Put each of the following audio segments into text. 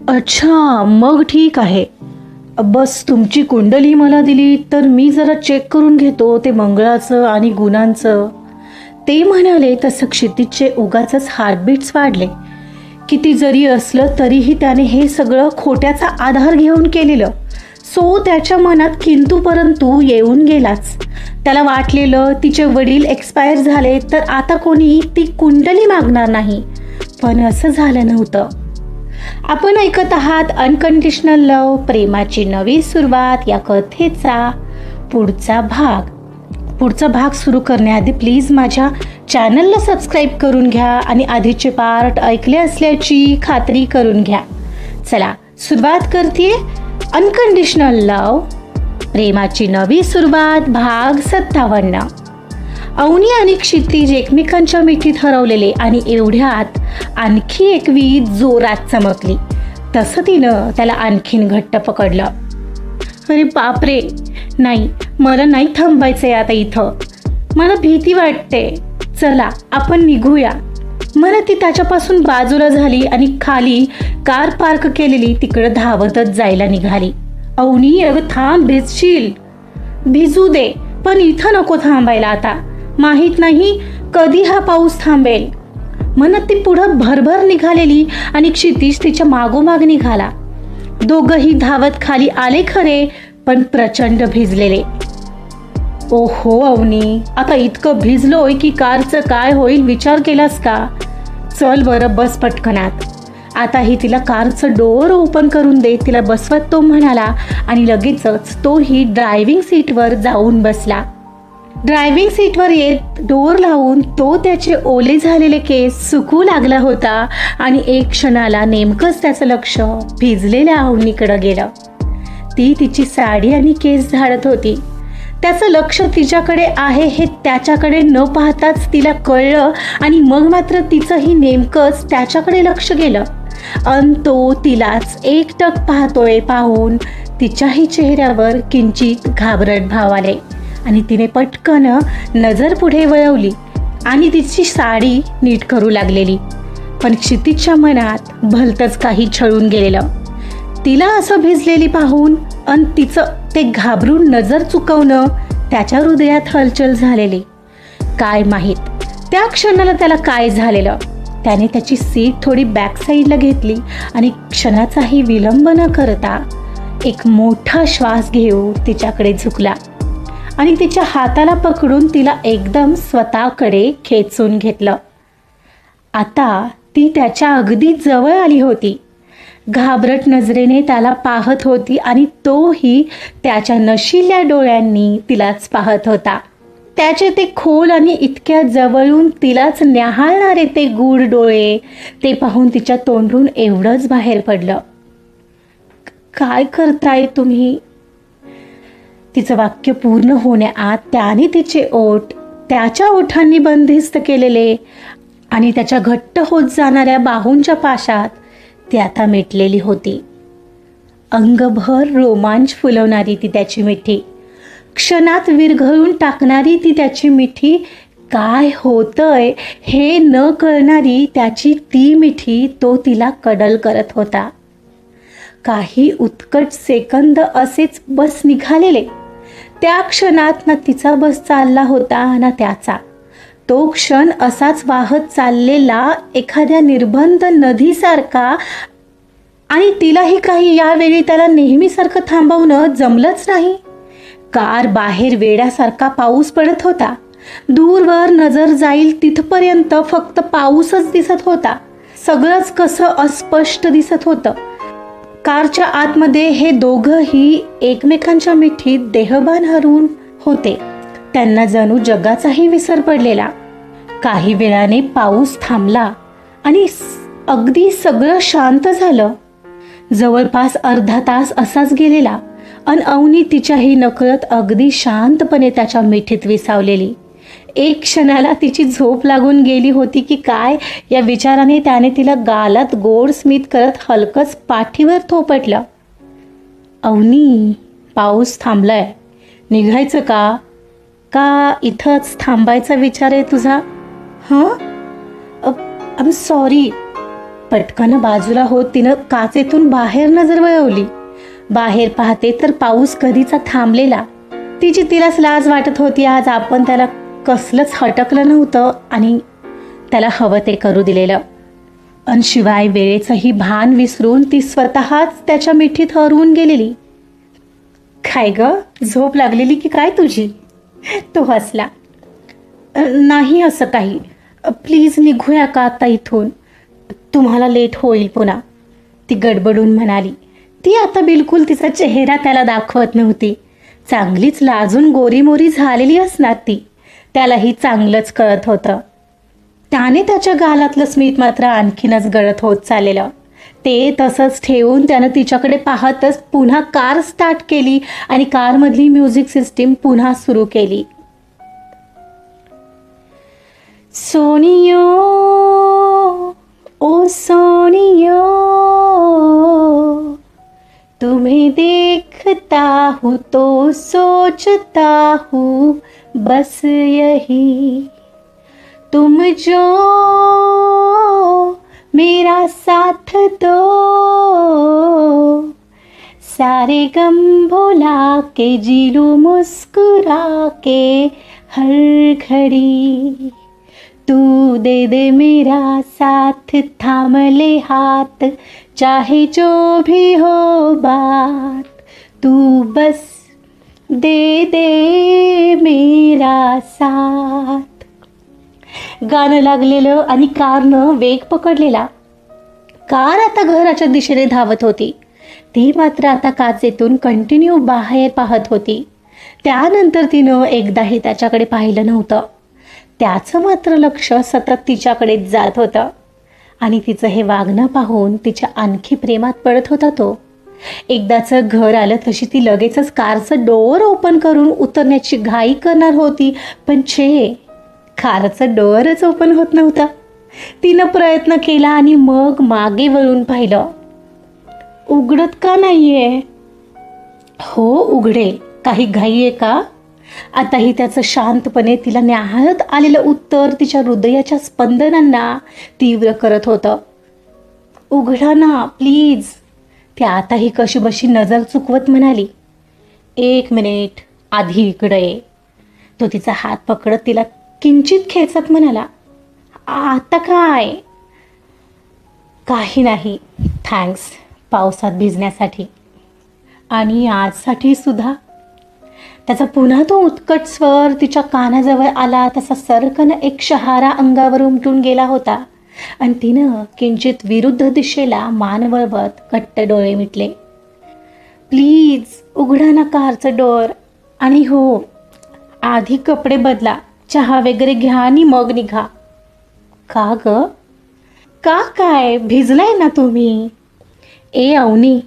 अच्छा मग ठीक आहे. बस तुमची कुंडली मला दिली तर मी जरा चेक करून घेतो ते मंगळाचं आणि गुणांचं. ते म्हणाले तसं क्षितिजचे उगाच हार्टबीट्स वाढले. किती जरी असलं तरीही त्याने हे सगळं खोट्याचा आधार घेऊन केलेलं. सो त्याच्या मनात किंतु परंतु येऊन गेलाच. त्याला वाटलेलं तिचे वडील एक्सपायर झाले तर आता कोणी ती कुंडली मागणार नाही. पण असं झालं नव्हतं. आपण ऐकत आहात अनकंडिशनल लव प्रेमाची नवी सुरुवात या कथेचा पुढचा भाग. पुढचा भाग सुरू करण्याआधी प्लीज माझ्या चॅनलला सबस्क्राईब करून घ्या आणि आधीचे पार्ट ऐकले असल्याची खात्री करून घ्या. चला सुरुवात करते अनकंडिशनल लव प्रेमाची नवी सुरुवात भाग सत्तावन्न. अवनी आणि क्षितिज एकमेकांच्या मिठीत हरवलेले आणि एवढ्यात आणखी एक वीज जोरात चमकली. तसं तिनं त्याला आणखीन घट्ट पकडलं. अरे बापरे! नाही मला नाही थांबायचंय आता इथं. मला भीती वाटते. चला आपण निघूया. मला ती त्याच्यापासून बाजूला झाली आणि खाली कार पार्क केलेली तिकडं धावतच जायला निघाली. अवनी अगं थांब भिजशील. भिजू दे पण इथं नको थांबायला आता. माहीत नाही कधी हा पाऊस थांबेल. म्हणत ती पुढं भरभर निघालेली आणि क्षितिज तिच्या मागोमाग निघाला. दोघही धावत खाली आले खरे पण प्रचंड भिजलेले. ओहो अवनी आता इतकं भिजलोय की कारचं काय होईल विचार केलास का? चल बरं बस पटकनात. आताही तिला कारचं डोअर ओपन करून दे तिला बसवत तो म्हणाला आणि लगेचच तोही ड्रायव्हिंग सीटवर जाऊन बसला. ड्रायव्हिंग सीटवर येत डोर लावून तो त्याचे ओले झालेले केस सुकू लागला होता आणि एक क्षणाला नेमकंच त्याचं लक्ष भिजलेल्या अवनीकडं गेलं. ती तिची साडी आणि केस झाडत होती. त्याचं लक्ष तिच्याकडे आहे हे त्याच्याकडे न पाहताच तिला कळलं आणि मग मात्र तिचंही नेमकंच त्याच्याकडे लक्ष गेलं. अन तो तिलाच एकटक पाहतोय पाहून तिच्याही चेहऱ्यावर किंचित घाबरट भाव आले. आणि तिने पटकन नजर पुढे वळवली आणि तिची साडी नीट करू लागलेली. पण क्षितिजच्या मनात भलतंच काही छळून गेलेलं. तिला असं भिजलेली पाहून अन तिचं ते घाबरून नजर चुकवणं त्याच्या हृदयात हलचल झालेली. काय माहीत त्या क्षणाला त्याला काय झालेलं? त्याने त्याची सीट थोडी बॅक साईडला घेतली आणि क्षणाचाही विलंब न करता एक मोठा श्वास घेऊन तिच्याकडे झुकला. आणि तिच्या हाताला पकडून तिला एकदम स्वतःकडे खेचून घेतलं. आता ती त्याच्या अगदी जवळ आली होती. घाबरट नजरेने त्याला पाहत होती आणि तोही त्याच्या नशिल्या डोळ्यांनी तिलाच पाहत होता. त्याचे ते खोल आणि इतक्या जवळून तिलाच न्याहाळणारे ते गूढ डोळे ते पाहून तिच्या तोंडून एवढंच बाहेर पडलं. काय करताय तुम्ही? तिचं वाक्य पूर्ण होण्याआत त्याने तिचे ओठ त्याच्या ओठांनी बंदिस्त केलेले आणि त्याच्या घट्ट होत जाणाऱ्या बाहूंच्या पाशात ती आता मिटलेली होती. अंगभर रोमांच फुलवणारी ती त्याची मिठी. क्षणात विरघळून टाकणारी ती त्याची मिठी. काय होतंय हे न कळणारी त्याची ती मिठी तो तिला कडल करत होता. काही उत्कट सेकंद असेच बस निघालेले. त्या क्षणात ना तिचा बस चालला होता ना त्याचा. तो क्षण असाच वाहत चाललेला एखाद्या निर्बंध नदीसारखा आणि तिलाही काही यावेळी त्याला नेहमीसारखं थांबवणं जमलंच नाही. कार बाहेर वेड्यासारखा पाऊस पडत होता. दूरवर नजर जाईल तिथपर्यंत फक्त पाऊसच दिसत होता. सगळंच कसं अस्पष्ट दिसत होतं. कारच्या आतमध्ये हे दोघंही एकमेकांच्या मिठीत देहभान हरवून होते. त्यांना जणू जगाचाही विसर पडलेला. काही वेळाने पाऊस थांबला आणि अगदी सगळं शांत झालं. जवळपास अर्धा तास असाच गेलेला अन अवनी तिच्याही नकळत अगदी शांतपणे त्याच्या मिठीत विसावलेली. एक क्षणाला तिची झोप लागून गेली होती की काय? या विचाराने त्याने तिला गालात गोड स्मित करत हलकंच पाठीवर थोपटलं. अवनी पाऊस थांबलाय. निघायचं का? का इथंच थांबायचा विचार आहे तुझा? हां? आय एम सॉरी पटकन बाजूला होत तिनं काचेतून बाहेर नजर वळवली. बाहेर पाहते तर पाऊस कधीचा थांबलेला. तिची तिलाच लाज वाटत होती आज आपण त्याला कसलंच हटकलं नव्हतं आणि त्याला हवं ते करू दिलेलं. आणि शिवाय वेळेचंही भान विसरून ती स्वतःच त्याच्या मिठीत हरवून गेलेली. काय ग? झोप लागलेली की काय तुझी? तो हसला. नाही असं काही. प्लीज निघूया का आता इथून? तुम्हाला लेट होईल पुन्हा. ती गडबडून म्हणाली. ती आता बिलकुल तिचा चेहरा त्याला दाखवत नव्हती. चांगलीच लाजून गोरीमोरी झालेली असणार ती. त्यालाही चांगलंच कळत होतं. त्याने त्याच्या गालातलं स्मित मात्र आणखीनच गळत होत चाललेलं. ते तसंच ठेवून त्यानं तिच्याकडे पाहतच पुन्हा कार स्टार्ट केली आणि कारमधली म्युझिक सिस्टीम पुन्हा सुरू केली. सोनियो ओ सोनियो तुम्ही देख देखता हूँ तो सोचता हूँ, बस यही। तुम जो मेरा साथ दो, सारे गम भुला के जी मुस्कुरा के, हर घड़ी। तू दे दे मेरा साथ, थाम ले हाथ, चाहे जो भी हो बात। तू बस दे दे मेरा साथ. गाणं लागलेलं आणि कारनं वेग पकडलेला. कार आता घराच्या दिशेने धावत होती. ती मात्र आता काचेतून कंटिन्यू बाहेर पाहत होती. त्यानंतर तिनं एकदाही त्याच्याकडे पाहिलं नव्हतं. त्याचं मात्र लक्ष सतत तिच्याकडेच जात होतं. आणि तिचं हे वागणं पाहून तिच्या आणखी प्रेमात पडत होता तो. एकदाचं घर आलं तशी ती लगेचच कारचं डोअर ओपन करून उतरण्याची घाई करणार होती. पण छे कारचं डोअरच ओपन होत नव्हतं. तिनं प्रयत्न केला आणि मग मागे वळून पाहिलं. उघडत का नाहीये? हो उघडेल. काही घाई आहे का? आताही त्याचं शांतपणे तिला न्याहाळत आलेलं उत्तर तिच्या हृदयाच्या स्पंदनांना तीव्र करत होतं. उघडा ना प्लीज. ती आताही कशी बशी नजर चुकवत म्हणाली? एक मिनिट आधी इकडे ये." तो तिचा हात पकडत तिला किंचित खेचत म्हणाला आता काय? काही नाही थँक्स पावसात भिजण्यासाठी. आणि आजसाठी सुद्धा. त्याचा पुन्हा तो उत्कट स्वर तिच्या कानाजवळ आला तसा सरकन एक शहारा अंगावर उमटून गेला होता. आणि तिनं किंचित विरुद्ध दिशेला मान वळवत कट्ट डोळे मिटले. प्लीज उघडा ना कारचं डोर. आणि हो आधी कपडे बदला चहा वगैरे घ्या आणि मग निघा. का ग? का काय? भिजलाय ना तुम्ही. ए अवनी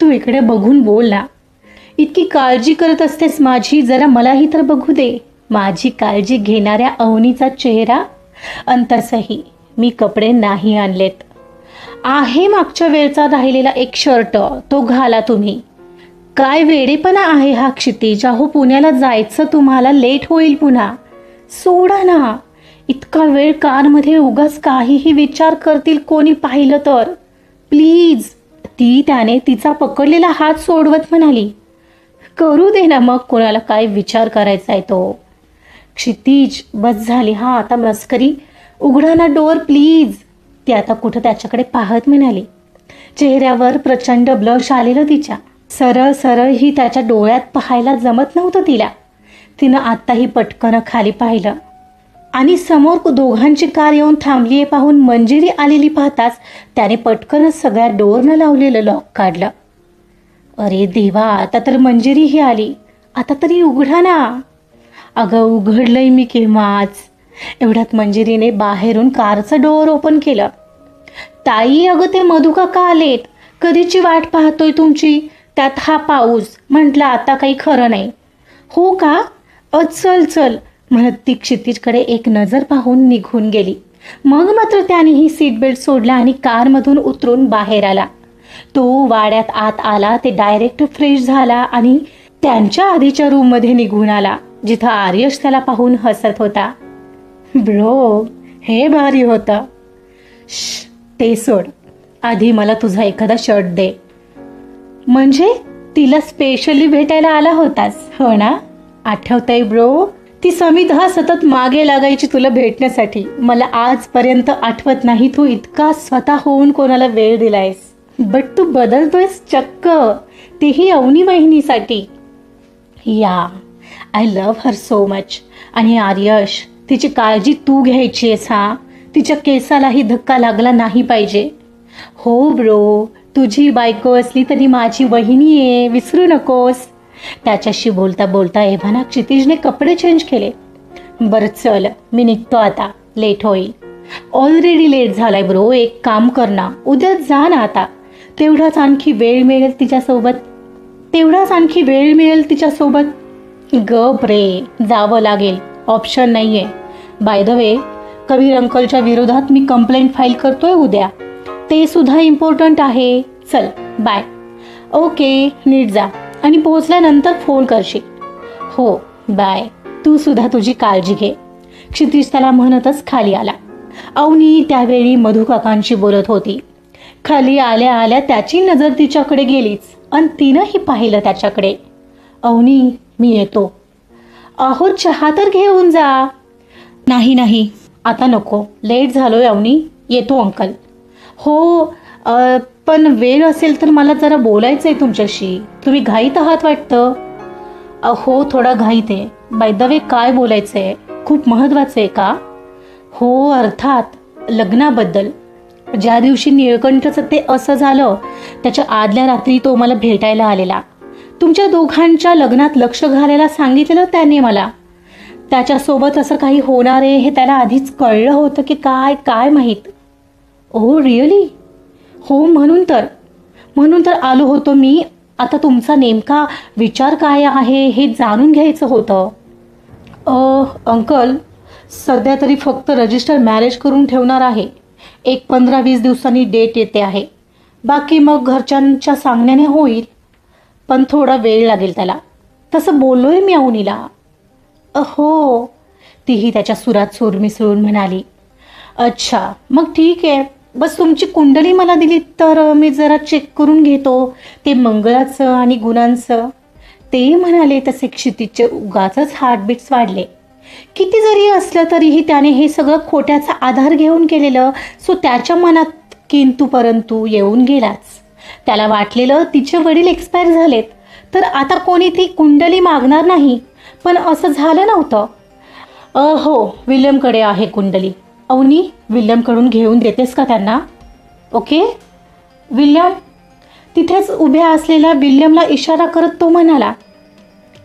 तू इकडे बघून बोल ना. इतकी काळजी करत असतेस माझी जरा मलाही तर बघू दे. माझी काळजी घेणाऱ्या अवनीचा चेहरा अंतसही मी कपडे नाही आणलेत. आहे मागच्या वेळचा राहिलेला एक शर्ट तो घाला तुम्ही. काय वेडेपणा आहे हा क्षितिज अहो पुण्याला जायचं तुम्हाला लेट होईल पुन्हा. सोडा ना. इतका वेळ कारमध्ये उगाच काहीही विचार करतील कोणी पाहिलं तर. प्लीज. ती त्याने तिचा पकडलेला हात सोडवत म्हणाली. करू दे ना मग कोणाला काय विचार करायचा आहे तो. क्षितिज बस झाली. हा आता मस्करी उघडा ना डोअर प्लीज. ती आता कुठं त्याच्याकडे पाहत म्हणाली. चेहऱ्यावर प्रचंड ब्लश आलेलं तिच्या. सरळ सरळ ही त्याच्या डोळ्यात पाहायला जमत नव्हतं तिला. तिनं आत्ताही पटकन खाली पाहिलं. आणि समोर दोघांची कार येऊन थांबली आहे पाहून मंजिरी आलेली पाहताच त्याने पटकनच सगळ्या डोअरनं लावलेलं लॉक काढलं. अरे देवा आता तर मंजिरी ही आली. आता तरी उघडा ना. अगं उघडलंय मी केव्हाच. एवढ्यात मंजिरीने बाहेरून कारचं डोअर ओपन केलं. ताई अगं ते मधुकाका आलेत? कधीची वाट पाहतोय तुमची? त्यात हा पाऊस. म्हटलं आता काही खरं नाही. हो का? अ चल चल. म्हणत ती क्षितिजकडे एक नजर पाहून निघून गेली. मग मात्र त्यानेही सीट बेल्ट सोडला आणि कारमधून उतरून बाहेर आला. तो वाड्यात आत आला ते डायरेक्ट फ्रेश झाला आणि त्यांच्या आधीच्या रूममध्ये निघून आला जिथं आर्यश त्याला पाहून हसत होता. ब्रो हे भारी होता. श ते सोड. आधी मला तुझा एखादा शर्ट दे. म्हणजे तिला स्पेशली भेटायला आला होतास हो ना? आठवतंय ब्रो ती समिधा सतत मागे लागायची तुला भेटण्यासाठी. मला आजपर्यंत आठवत नाही तू इतका स्वतः होऊन कोणाला वेळ दिलायस. बट तू बदलतोयस चक्क. तेही अवनी वहिनीसाठी. या I love her so much आणि आर्यश तिची काळजी तू घ्यायची आहेस हा. तिच्या केसालाही धक्का लागला नाही पाहिजे. हो ब्रो तुझी बायको असली तरी माझी वहिनी आहे विसरू नकोस. त्याच्याशी बोलता बोलता एव्हाना क्षितिजने कपडे चेंज केले. बरं चल मी निघतो आता. लेट होईल. ऑलरेडी लेट झालाय ब्रो एक काम कर ना. उद्या जा ना आता. तेवढाच आणखी वेळ मिळेल तिच्यासोबत. तेवढाच आणखी वेळ मिळेल तिच्यासोबत. गप रे जावं लागेल. ऑप्शन नाही आहे बाय द वे कबीर अंकलच्या विरोधात मी कंप्लेंट फाईल करतोय उद्या. ते सुद्धा इम्पॉर्टंट आहे. चल बाय ओके नीट जा. आणि पोहोचल्यानंतर फोन करशील. हो बाय तू सुद्धा तुझी काळजी घे. क्षितिज त्याला म्हणतच खाली आला. अवनी त्यावेळी मधुकाकांशी बोलत होती. खाली आल्या आल्या त्याची नजर तिच्याकडे गेलीच. आणि तिनंही पाहिलं त्याच्याकडे. अवनी मी येतो. अहो चहा तर घेऊन जा. नाही नाही. आता नको. लेट झालोय अवनी. येतो अंकल. हो पण वेळ असेल तर मला जरा बोलायचं आहे तुमच्याशी. तुम्ही घाईत आहात वाटतं? हो थोडा घाईत आहे. बाय द वे काय बोलायचं आहे खूप महत्त्वाचं आहे का? हो अर्थात लग्नाबद्दल. ज्या दिवशी निळकंठचं ते असं झालं त्याच्या आदल्या रात्री तो मला भेटायला आलेला. तुमच्या दोघांच्या लग्नात लक्ष घालायला सांगितलेलं त्याने मला. त्याच्यासोबत असं काही होणार आहे हे त्याला आधीच कळलं होतं की काय काय माहीत. Oh really? हो म्हणून तर. म्हणून तर आलो होतो मी. आता तुमचा नेमका विचार काय आहे हे जाणून घ्यायचं होतं. अ, अंकल सध्या तरी फक्त रजिस्टर मॅरेज करून ठेवणार आहे. एक पंधरा वीस दिवसांनी डेट येते आहे. बाकी मग घरच्यांच्या सांगण्याने होईल. पण थोडा वेळ लागेल त्याला. तसं बोललोय मी अवनीला अहो तीही त्याच्या सुरात सूर मिसळून म्हणाली अच्छा मग ठीक आहे. बस तुमची कुंडली मला दिली तर मी जरा चेक करून घेतो. ते मंगळाचं आणि गुणांचं. ते म्हणाले तसे क्षितिजचे उगाच हार्टबीट्स वाढले. किती जरी असलं तरीही त्याने हे सगळं खोट्याचा आधार घेऊन केलेलं सो त्याच्या मनात किंतू परंतु येऊन गेलाच. त्याला वाटलेलं तिचे वडील एक्सपायर झालेत. तर आता कोणी ती कुंडली मागणार नाही? पण असं झालं नव्हतं. अ हो विल्यमकडे आहे कुंडली. अवनी विल्यमकडून घेऊन देतेस का त्यांना? ओके? विल्यम? तिथेच उभ्या असलेल्या विल्यमला इशारा करत तो म्हणाला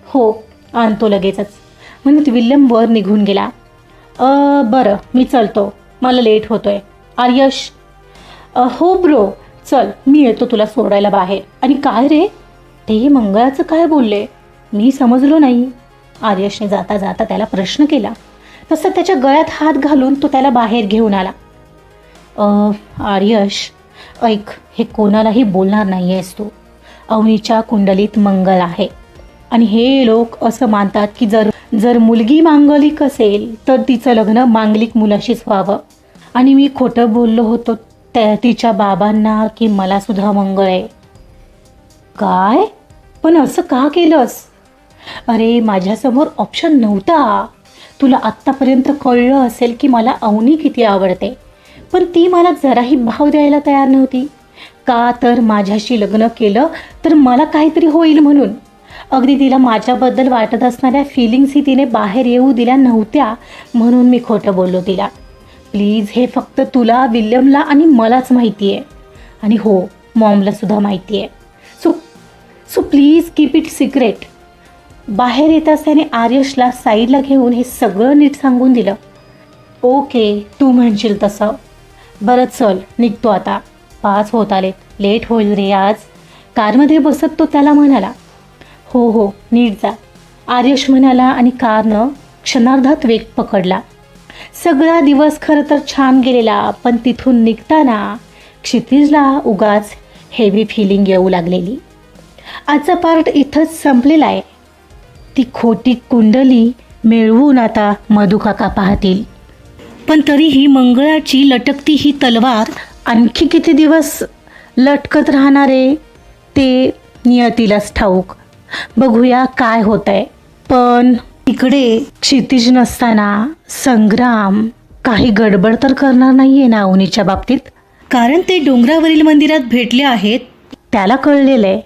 हो आणतो लगेचच. म्हणत विल्यम वर निघून गेला. अ बरं मी चलतो. मला लेट होतोय. आर्यश? हो ब्रो चल मी येतो तुला सोडायला बाहेर. आणि काय रे? ते मंगळाचं काय बोलले? मी समजलो नाही. आर्यशने जाता जाता त्याला प्रश्न केला. तसं त्याच्या गळ्यात हात घालून तो त्याला बाहेर घेऊन आला. आर्यश ऐक हे कोणालाही बोलणार नाही आहेस तू. अवनीच्या कुंडलीत मंगल आहे. आणि हे लोक असं मानतात की जर जर मुलगी मांगलिक असेल तर तिचं लग्न मांगलिक मुलाशीच व्हावं. आणि मी खोटं बोललो होतो त्या तिच्या बाबांना की मला सुद्धा मंगळ आहे. काय? पण असं का केलंस? अरे माझ्यासमोर ऑप्शन नव्हता. तुला आत्तापर्यंत कळलं असेल की मला अवनी किती आवडते. पण ती मला जराही भाव द्यायला तयार नव्हती. का तर माझ्याशी लग्न केलं तर मला काहीतरी होईल म्हणून. अगदी तिला माझ्याबद्दल वाटत असणाऱ्या फिलिंग्सही तिने बाहेर येऊ दिल्या नव्हत्या म्हणून मी खोटं बोललो तिला. प्लीज हे फक्त तुला विल्यमला आणि मलाच माहिती आहे आणि हो मॉमलासुद्धा माहिती आहे so so please keep it secret. बाहेर येताच त्याने आर्यशला साईडला घेऊन हे सगळं नीट सांगून दिलं. ओके तू म्हणशील तसं. बरं चल निघतो आता. पाच होत आले लेट होईल रे आज. कारमध्ये बसत तो त्याला म्हणाला. हो हो नीट जा. आर्यश म्हणाला आणि कारनं क्षणार्धात वेग पकडला. सगळा दिवस खरं तर छान गेलेला पण तिथून निघताना क्षितिजला उगाच हेवी फिलिंग येऊ लागलेली. आजचा पार्ट इथंच संपलेला आहे. ती खोटी कुंडली मिळवून आता मधुकाका पाहतील. पण तरीही मंगळाची लटकती ही तलवार आणखी किती दिवस लटकत राहणारे ते नियतीलाच ठाऊक. बघूया काय होत आहे पण इकडे क्षितिज नसताना संग्राम काही गडबड तर करणार नाहीये ना अवनीच्या बाबतीत. कारण ते डोंगरावरील मंदिरात भेटले आहेत. त्याला कळलेलं आहे.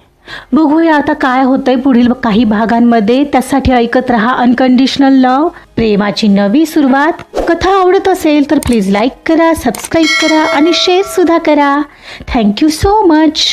बघूया आता काय होतंय पुढील काही भागांमध्ये. त्यासाठी ऐकत रहा अनकंडिशनल लव प्रेमाची नवी सुरुवात. कथा आवडत असेल तर प्लीज लाईक करा सबस्क्राईब करा आणि शेअर सुद्धा करा. Thank you so much